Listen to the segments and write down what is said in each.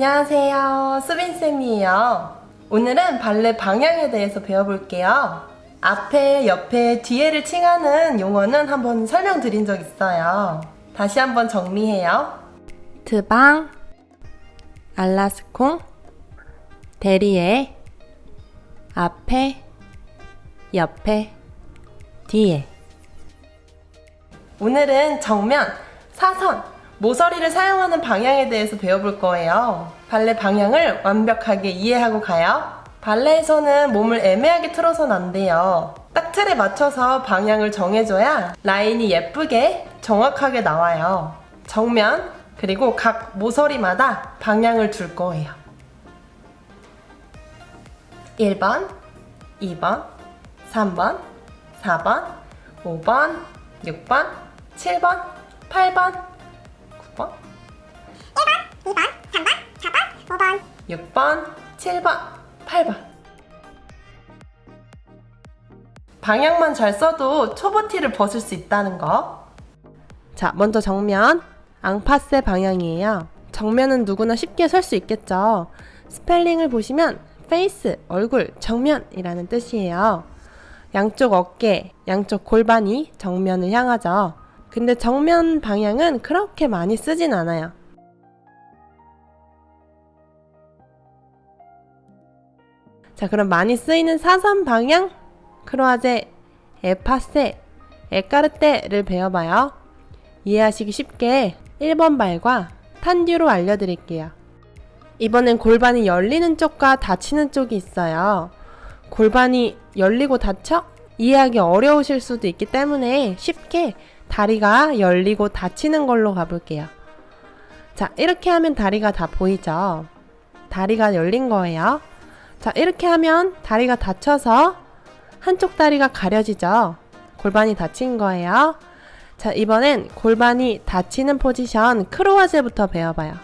안녕하세요. 수빈쌤이에요. 오늘은 발레 방향에 대해서 배워볼게요. 앞에, 옆에, 뒤에를 칭하는 용어는 한번 설명드린 적 있어요. 다시 한번 정리해요. 드방, 알라스콩, 대리에, 앞에, 옆에, 뒤에. 오늘은 정면, 사선, 모서리를 사용하는 방향에 대해서 배워볼 거예요. 발레 방향을 완벽하게 이해하고 가요. 발레에서는 몸을 애매하게 틀어서는 안 돼요. 딱 틀에 맞춰서 방향을 정해줘야 라인이 예쁘게 정확하게 나와요. 정면, 그리고 각 모서리마다 방향을 줄 거예요. 1번, 2번, 3번, 4번, 5번, 6번, 7번, 8번, 9 번, 1번, 2번, 3번, 4번, 5번. 6번, 7번, 8번. 방향만 잘 써도 초보티를 벗을 수 있다는 거. 자, 먼저 정면. 앙파세 방향이에요. 정면은 누구나 쉽게 설 수 있겠죠. 스펠링을 보시면 페이스, 얼굴, 정면이라는 뜻이에요. 양쪽 어깨, 양쪽 골반이 정면을 향하죠. 근데 정면 방향은 그렇게 많이 쓰진 않아요. 자, 그럼 많이 쓰이는 사선 방향 크로아제 에파세 에까르테를 배워봐요. 이해하시기 쉽게 1번 발과 탄뒤로 알려드릴게요. 이번엔 골반이 열리는 쪽과 닫히는 쪽이 있어요. 골반이 열리고 닫혀? 이해하기 어려우실 수도 있기 때문에 쉽게 다리가 열리고 닫히는 걸로 가볼게요. 자, 이렇게 하면 다리가 다 보이죠? 다리가 열린 거예요. 자, 이렇게 하면 다리가 닫혀서 한쪽 다리가 가려지죠. 골반이 닫힌 거예요. 자, 이번엔 골반이 닫히는 포지션 크로아제부터 배워봐요.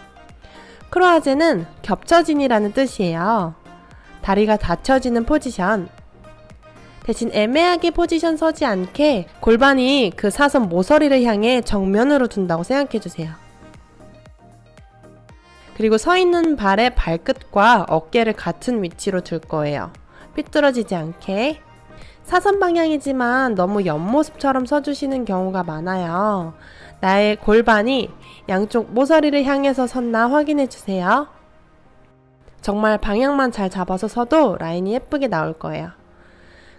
크로아제는 겹쳐진이라는 뜻이에요. 다리가 닫혀지는 포지션. 대신 애매하게 포지션 서지 않게 골반이 그 사선 모서리를 향해 정면으로 둔다고 생각해 주세요. 그리고 서 있는 발의 발끝과 어깨를 같은 위치로 둘 거예요. 삐뚤어지지 않게. 사선 방향이지만 너무 옆모습처럼 서주시는 경우가 많아요. 나의 골반이 양쪽 모서리를 향해서 섰나 확인해 주세요. 정말 방향만 잘 잡아서 서도 라인이 예쁘게 나올 거예요.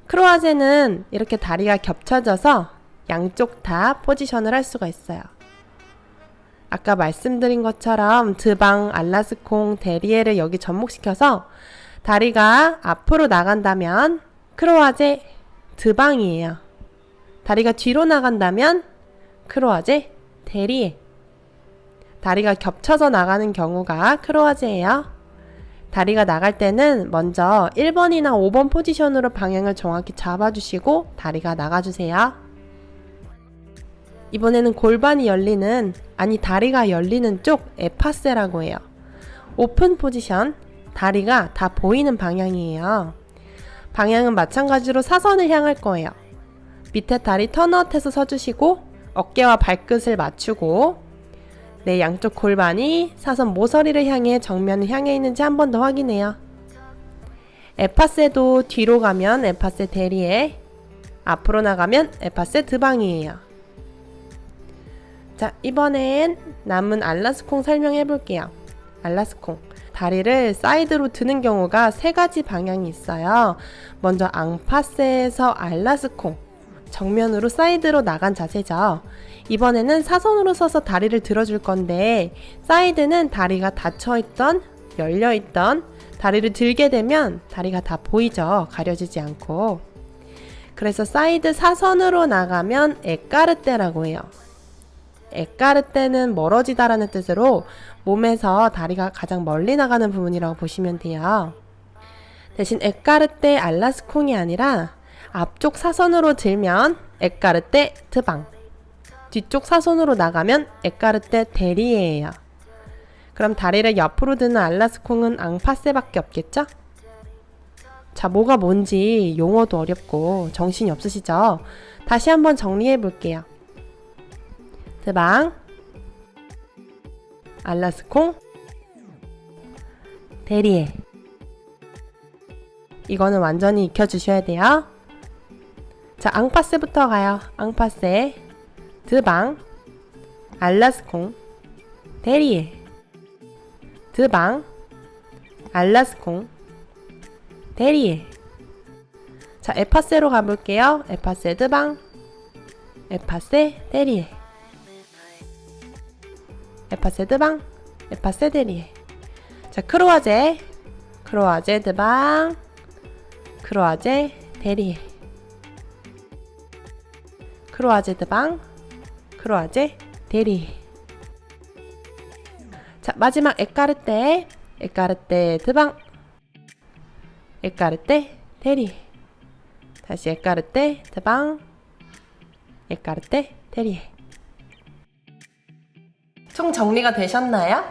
크로아제는 이렇게 다리가 겹쳐져서 양쪽 다 포지션을 할 수가 있어요. 아까 말씀드린 것처럼 드방, 알라스콩, 데리에를 여기 접목시켜서 다리가 앞으로 나간다면 크로아제 드방이에요. 다리가 뒤로 나간다면 크로아제 데리에. 다리가 겹쳐서 나가는 경우가 크로아제예요. 다리가 나갈 때는 먼저 1번이나 5번 포지션으로 방향을 정확히 잡아주시고 다리가 나가주세요. 이번에는 골반이 열리는, 아니 다리가 열리는 쪽 에파세라고 해요. 오픈 포지션, 다리가 다 보이는 방향이에요. 방향은 마찬가지로 사선을 향할 거예요. 밑에 다리 턴아웃해서 서주시고 어깨와 발끝을 맞추고 내 양쪽 골반이 사선 모서리를 향해 정면을 향해 있는지 한 번 더 확인해요. 에파세도 뒤로 가면 에파세 대리에 앞으로 나가면 에파세 드방이에요. 자, 이번엔 남은 알라스콩 설명해 볼게요. 알라스콩. 다리를 사이드로 드는 경우가 세 가지 방향이 있어요. 먼저 앙파세에서 알라스콩. 정면으로 사이드로 나간 자세죠. 이번에는 사선으로 서서 다리를 들어줄 건데, 사이드는 다리가 닫혀있던, 열려있던, 다리를 들게 되면 다리가 다 보이죠. 가려지지 않고. 그래서 사이드 사선으로 나가면 에까르테라고 해요. 에까르테는 멀어지다라는 뜻으로 몸에서 다리가 가장 멀리 나가는 부분이라고 보시면 돼요. 대신 에까르테 알라스콩이 아니라 앞쪽 사선으로 들면 에까르테 드방 뒤쪽 사선으로 나가면 에까르테 대리에예요. 그럼 다리를 옆으로 드는 알라스콩은 앙파세밖에 없겠죠? 자, 뭐가 뭔지 용어도 어렵고 정신이 없으시죠? 다시 한번 정리해 볼게요. 드방, 알라스콩, 대리에. 이거는 완전히 익혀주셔야 돼요. 자, 앙파세부터 가요. 앙파세, 드방, 알라스콩, 대리에. 드방, 알라스콩, 대리에. 자, 에파세로 가볼게요. 에파세 드방, 에파세 대리에. 에파세 드방, 에파세 대리에. 자, 크로아제, 크로아제 드방, 크로아제 대리에. 크로아제 드방, 크로아제 대리에. 자, 마지막 에까르떼, 에까르떼 드방, 에까르떼 대리에. 다시 에까르떼 드방, 에까르떼 대리에. 총 정리가 되셨나요?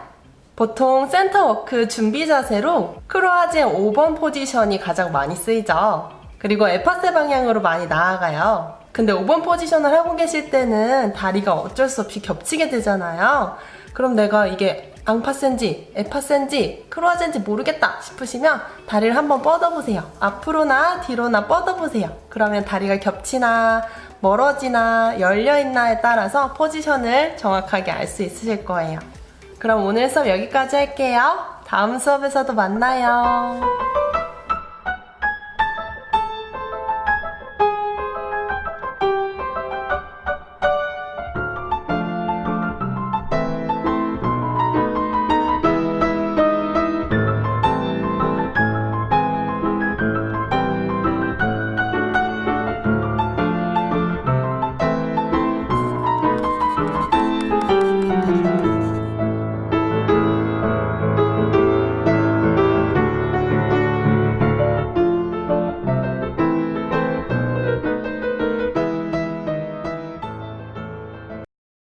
보통 센터워크 준비 자세로 크로아제 5번 포지션이 가장 많이 쓰이죠. 그리고 에파세 방향으로 많이 나아가요. 근데 5번 포지션을 하고 계실 때는 다리가 어쩔 수 없이 겹치게 되잖아요. 그럼 내가 이게 앙파센지, 에파센지, 크로아젠지 모르겠다 싶으시면 다리를 한번 뻗어보세요. 앞으로나 뒤로나 뻗어보세요. 그러면 다리가 겹치나 멀어지나 열려있나에 따라서 포지션을 정확하게 알 수 있으실 거예요. 그럼 오늘 수업 여기까지 할게요. 다음 수업에서도 만나요.